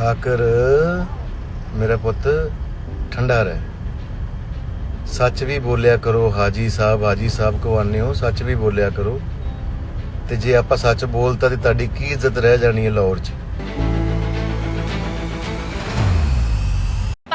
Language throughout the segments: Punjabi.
ਠਾਕਰ, ਮੇਰਾ ਪੁੱਤ, ਠੰਡਾ ਰਹਿ। ਸੱਚ ਵੀ ਬੋਲਿਆ ਕਰੋ, ਹਾਜੀ ਸਾਹਿਬ ਹਾਜੀ ਸਾਹਿਬ ਕੋ ਆਨੇ ਹੋ ਸੱਚ ਵੀ ਬੋਲਿਆ ਕਰੋ। ਤੇ ਜੇ ਆਪਾਂ ਸੱਚ ਬੋਲਤਾ ਤੇ ਤੁਹਾਡੀ ਕੀ ਇੱਜ਼ਤ ਰਹਿ ਜਾਣੀ ਹੈ ਲਾਹੌਰ 'ਚ?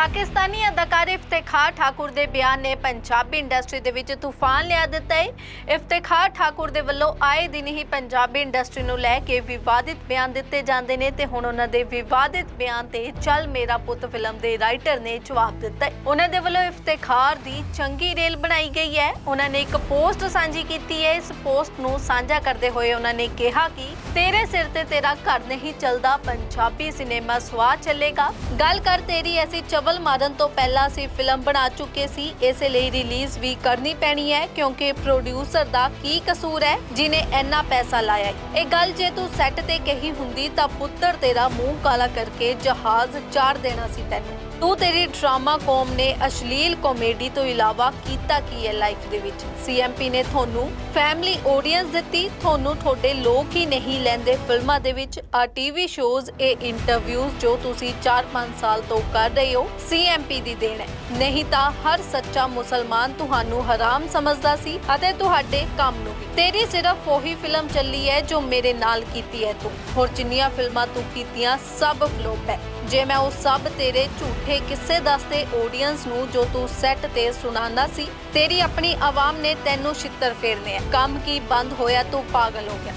ਪਾਕਿਸਤਾਨੀ ਅਦਾਕਾਰ ਇਫਤਿਖਾਰ ਠਾਕੁਰ ਦੇ ਬਿਆਨ ਨੇ ਪੰਜਾਬੀ ਇੰਡਸਟਰੀ ਦੇ ਵਿੱਚ ਤੂਫਾਨ ਲਿਆ ਦਿੱਤਾ ਹੈ। ਇਫਤਿਖਾਰ ਠਾਕੁਰ ਦੇ ਵੱਲੋਂ ਆਏ ਦਿਨ ਹੀ ਪੰਜਾਬੀ ਇੰਡਸਟਰੀ ਨੂੰ ਲੈ ਕੇ ਵਿਵਾਦਿਤ ਬਿਆਨ ਦਿੱਤੇ ਜਾਂਦੇ ਨੇ ਤੇ ਹੁਣ ਉਹਨਾਂ ਦੇ ਵਿਵਾਦਿਤ ਬਿਆਨ ਤੇ ਚੱਲ ਮੇਰਾ ਪੁੱਤ ਫਿਲਮ ਦੇ ਰਾਈਟਰ ਨੇ ਜਵਾਬ ਦਿੱਤਾ ਹੈ। ਉਹਨਾਂ ਦੇ ਵੱਲੋਂ ਇਫਤਿਖਾਰ ਦੀ ਚੰਗੀ ਰੇਲ ਬਣਾਈ ਗਈ ਹੈ। ਉਹਨਾਂ ਨੇ ਇੱਕ ਪੋਸਟ ਸਾਂਝੀ ਕੀਤੀ ਹੈ। ਇਸ ਪੋਸਟ ਨੂੰ ਸਾਂਝਾ ਕਰਦੇ ਹੋਏ ਉਹਨਾਂ ਨੇ ਕਿਹਾ ਕਿ ਤੇਰੇ ਸਿਰ ਤੇ ਤੇਰਾ ਘਰ ਨਹੀਂ ਚੱਲਦਾ, ਪੰਜਾਬੀ ਸਿਨੇਮਾ ਸਵਾਹ ਚੱਲੇਗਾ। ਗੱਲ ਕਰ ਤੇਰੀ ਐਸੀ ਚਵਲ ਮਾਰਨ ਤੋਂ ਪਹਿਲਾਂ ਅਸੀਂ ਫਿਲਮ ਬਣਾ ਚੁੱਕੇ ਸੀ। ਇਸੇ ਲਈ ਰਿਲੀਜ਼ ਵੀ ਕਰਨੀ ਪੈਣੀ ਹੈ, ਕਿਉਂਕਿ ਪ੍ਰੋਡਿਊਸਰ ਦਾ ਕੀ ਕਸੂਰ ਹੈ ਜਿਨੇ ਇੰਨਾ ਪੈਸਾ ਲਾਇਆ ਹੈ। ਇਹ ਗੱਲ ਜੇ ਤੂੰ ਸੈੱਟ ਤੇ ਕਹੀ ਹੁੰਦੀ ਤਾਂ ਪੁੱਤਰ ਤੇਰਾ ਮੂੰਹ ਕਾਲਾ ਕਰਕੇ ਜਹਾਜ਼ ਚਾੜ ਦੇਣਾ ਸੀ ਤੈਨੂੰ। ਤੂੰ ਤੇਰੀ ਡਰਾਮਾ ਕੌਮ ਨੇ ਅਸ਼ਲੀਲ ਕਾਮੇਡੀ ਤੋਂ ਇਲਾਵਾ ਕੀਤਾ ਕੀ ਹੈ ਲਾਈਫ ਦੇ ਵਿੱਚ? ਸੀਐਮਪੀ ਨੇ ਤੁਹਾਨੂੰ ਫੈਮਿਲੀ ਆਡੀਅנס ਦਿੱਤੀ, ਤੁਹਾਨੂੰ ਤੁਹਾਡੇ ਲੋਕ ਹੀ ਨਹੀਂ ਲੈਂਦੇ ਫਿਲਮਾਂ ਦੇ ਵਿੱਚ। ਆ ਟੀਵੀ ਸ਼ੋਜ਼ ਇਹ ਇੰਟਰਵਿਊਜ਼ ਜੋ ਤੁਸੀਂ 4-5 ਸਾਲ ਤੋਂ ਕਰ ਰਹੇ ਹੋ ਸੀਐਮਪੀ ਦੀ ਦੇਣ ਹੈ। ਨਹੀਂ ਤਾਂ ਹਰ ਸੱਚਾ ਮੁਸਲਮਾਨ ਤੁਹਾਨੂੰ ਹਰਾਮ ਸਮਝਦਾ ਸੀ ਅਤੇ ਤੁਹਾਡੇ ਕੰਮ ਨੂੰ ਵੀ। ਤੇਰੀ ਸਿਰਫ ਉਹੀ ਫਿਲਮ ਚੱਲੀ ਹੈ ਜੋ ਮੇਰੇ ਨਾਲ ਕੀਤੀ ਹੈ ਤੂੰ। ਹੋਰ ਜਿੰਨੀਆਂ ਫਿਲਮਾਂ ਤੂੰ ਕੀਤੀਆਂ, ਸਭ ਫਲੋਪ ਹੈ। ਜੇ ਮੈਂ ਉਹ ਸਭ ਤੇਰੇ ਝੂਠੇ ਕਿੱਸੇ ਦੱਸਦੇ ਆਡੀਅנס ਨੂੰ ਜੋ ਤੂੰ ਸੈੱਟ ਤੇ ਸੁਣਾਉਂਦਾ ਸੀ, ਤੇਰੀ ਆਪਣੀ ਆਵਾਮ ਨੇ ਤੈਨੂੰ ਛਿੱਤਰ ਫੇਰਨੇ ਆ। ਕੰਮ ਕੀ ਬੰਦ ਹੋਇਆ, ਤੂੰ ਪਾਗਲ ਹੋ ਗਿਆ।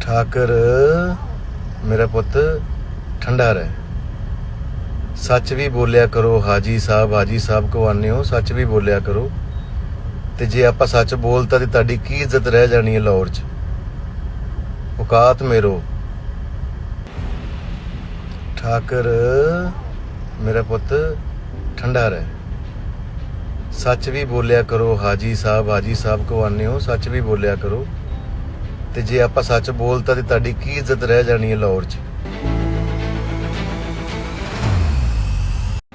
ਠਾਕਰ, ਮੇਰਾ ਪੁੱਤ, ਠੰਡਾ ਰਹਿ। ਸੱਚ ਵੀ ਬੋਲਿਆ ਕਰੋ, ਹਾਜੀ ਸਾਹਿਬ ਹਾਜੀ ਸਾਹਿਬ ਕੋ ਆਨੇ ਹੋ, ਸੱਚ ਵੀ ਬੋਲਿਆ ਕਰੋ। ਤੇ ਜੇ ਆਪਾਂ ਸੱਚ ਬੋਲਤਾ ਤੇ ਤੁਹਾਡੀ ਕੀ ਇੱਜ਼ਤ ਰਹਿ ਜਾਣੀ ਹੈ ਲਾਹੌਰ 'ਚ? ਔਕਾਤ ਮੇਰੋ। ਠਾਕਰ ਮੇਰਾ ਪੁੱਤ ਠੰਡਾ ਰਹਿ ਸੱਚ ਵੀ ਬੋਲਿਆ ਕਰੋ ਹਾਜੀ ਸਾਹਿਬ ਹਾਜੀ ਸਾਹਿਬ ਕੋ ਆਨੇ ਹੋ ਸੱਚ ਵੀ ਬੋਲਿਆ ਕਰੋ ਤੇ ਜੇ ਆਪਾਂ ਸੱਚ ਬੋਲਤਾ ਤੇ ਤੁਹਾਡੀ ਕੀ ਇੱਜ਼ਤ ਰਹਿ ਜਾਣੀ ਹੈ ਲਾਹੌਰ 'ਚ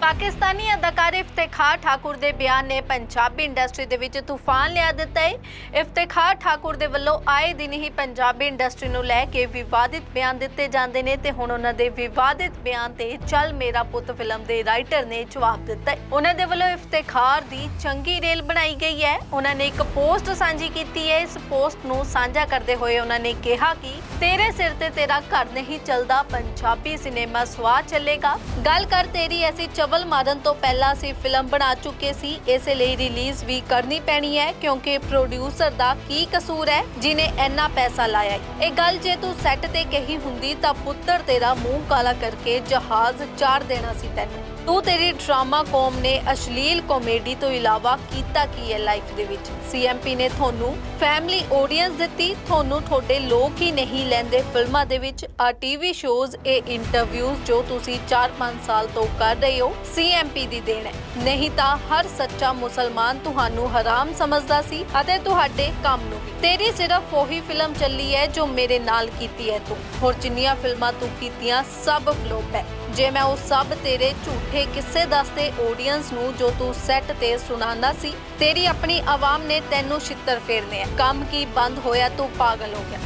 ਪਾਕਿਸਤਾਨੀ ਅਦਾਕਾਰ ਇਫਤਿਖਾਰ ਠਾਕੁਰ ਦੇ ਬਿਆਨ ਨੇ ਪੰਜਾਬੀ ਇੰਡਸਟਰੀ ਦੇ ਵਿੱਚ ਤੂਫਾਨ ਲਿਆ ਦਿੱਤਾ ਹੈ। ਇਫਤਿਖਾਰ ਠਾਕੁਰ ਦੇ ਵੱਲੋਂ ਆਏ ਦਿਨ ਹੀ ਪੰਜਾਬੀ ਇੰਡਸਟਰੀ ਨੂੰ ਲੈ ਕੇ ਵਿਵਾਦਿਤ ਬਿਆਨ ਦਿੱਤੇ ਜਾਂਦੇ ਨੇ ਤੇ ਹੁਣ ਉਹਨਾਂ ਦੇ ਵਿਵਾਦਿਤ ਬਿਆਨ ਤੇ ਚੱਲ ਮੇਰਾ ਪੁੱਤ ਫਿਲਮ ਦੇ ਰਾਈਟਰ ਨੇ ਜਵਾਬ ਦਿੱਤਾ ਹੈ। ਉਹਨਾਂ ਦੇ ਵੱਲੋਂ ਇਫਤਿਖਾਰ ਦੀ ਚੰਗੀ ਰੇਲ ਬਣਾਈ ਗਈ ਹੈ। ਉਹਨਾਂ ਨੇ ਇੱਕ ਪੋਸਟ ਸਾਂਝੀ ਕੀਤੀ ਹੈ। ਇਸ ਪੋਸਟ ਨੂੰ ਸਾਂਝਾ ਕਰਦੇ ਹੋਏ ਉਹਨਾਂ ਨੇ ਕਿਹਾ ਕਿ ਤੇਰੇ ਸਿਰ ਤੇ ਤੇਰਾ ਘਰ ਨਹੀਂ ਚੱਲਦਾ, ਪੰਜਾਬੀ ਸਿਨੇਮਾ ਸਵਾਹ ਚੱਲੇਗਾ। ਗੱਲ ਕਰ ਤੇਰੀ ਐਸੀ ਚਵਲ ਮਾਰਨ ਤੋਂ ਪਹਿਲਾਂ ਅਸੀਂ ਫਿਲਮ ਬਣਾ ਚੁੱਕੇ ਸੀ, ਇਸੇ ਲਈ ਰਿਲੀਜ਼ ਵੀ ਕਰਨੀ ਪੈਣੀ ਹੈ, ਕਿਉਂਕਿ ਪ੍ਰੋਡਿਊਸਰ ਦਾ ਕੀ ਕਸੂਰ ਹੈ, ਜਿਨੇ ਇੰਨਾ ਪੈਸਾ ਲਾਇਆ ਹੈ। ਇਹ ਗੱਲ ਜੇ ਤੂੰ ਸੈੱਟ ਤੇ ਕਹੀ ਹੁੰਦੀ ਤਾਂ ਪੁੱਤਰ ਤੇਰਾ ਮੂੰਹ ਕਾਲਾ ਕਰਕੇ ਜਹਾਜ਼ ਚਾੜ ਦੇਣਾ ਸੀ ਤੈਨੂੰ। ਤੂੰ ਤੇਰੀ ਡਰਾਮਾ ਕੌਮ ਨੇ ਅਸ਼ਲੀਲ ਕਾਮੇਡੀ ਤੋਂ ਇਲਾਵਾ ਕੀਤਾ ਕੀ ਹੈ ਲਾਈਫ ਦੇ ਵਿੱਚ? ਸੀਐਮਪੀ ਨੇ ਤੁਹਾਨੂੰ ਫੈਮਿਲੀ ਆਡੀਅנס ਦਿੱਤੀ, ਤੁਹਾਨੂੰ ਤੁਹਾਡੇ ਲੋਕ ਹੀ ਨਹੀਂ ਲੈਂਦੇ ਫਿਲਮਾਂ ਦੇ ਵਿੱਚ। ਆ ਟੀਵੀ ਸ਼ੋਜ਼ ਇਹ ਇੰਟਰਵਿਊਜ਼ ਜੋ ਤੁਸੀਂ 4-5 ਸਾਲ ਤੋਂ ਕਰ ਰਹੇ ਹੋ ਸੀਐਮਪੀ ਦੀ ਦੇਣ ਹੈ। ਨਹੀਂ ਤਾਂ ਹਰ ਸੱਚਾ ਮੁਸਲਮਾਨ ਤੁਹਾਨੂੰ ਹਰਾਮ ਸਮਝਦਾ ਸੀ ਅਤੇ ਤੁਹਾਡੇ ਕੰਮ ਨੂੰ ਵੀ। ਤੇਰੀ ਸਿਰਫ ਉਹੀ ਫਿਲਮ ਚੱਲੀ ਹੈ ਜੋ ਮੇਰੇ ਨਾਲ ਕੀਤੀ ਹੈ ਤੂੰ। ਹੋਰ ਜਿੰਨੀਆਂ ਫਿਲਮਾਂ ਤੂੰ ਕੀਤੀਆਂ, ਸਭ ਫਲੋਪ ਹੈ। ਜੇ ਮੈਂ ਉਹ ਸਭ ਤੇਰੇ ਝੂਠੇ ਕਿੱਸੇ ਦੱਸਦੇ ਆਡੀਅנס ਨੂੰ ਜੋ ਤੂੰ ਸੈੱਟ ਤੇ ਸੁਣਾਉਂਦਾ ਸੀ, ਤੇਰੀ ਆਪਣੀ ਆਵਾਮ ਨੇ ਤੈਨੂੰ ਛਿੱਤਰ ਫੇਰਨੇ ਆ। ਕੰਮ ਕੀ ਬੰਦ ਹੋਇਆ, ਤੂੰ ਪਾਗਲ ਹੋ ਗਿਆ।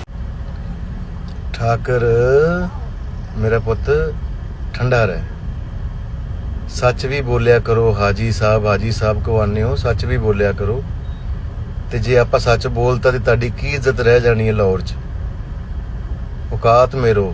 ਠਾਕਰ, ਮੇਰਾ ਪੁੱਤ, ਠੰਡਾ ਰਹਿ। ਸੱਚ ਵੀ ਬੋਲਿਆ ਕਰੋ, ਹਾਜੀ ਸਾਹਿਬ ਹਾਜੀ ਸਾਹਿਬ ਕੋ ਹੋ, ਸੱਚ ਵੀ ਬੋਲਿਆ ਕਰੋ। ਤੇ ਜੇ ਆਪਾਂ ਸੱਚ ਬੋਲਤਾ ਤੇ ਤੁਹਾਡੀ ਕੀ ਇੱਜ਼ਤ ਰਹਿ ਜਾਣੀ ਹੈ ਲਾਹੌਰ 'ਚ? ਔਕਾਤ ਮੇਰੋ।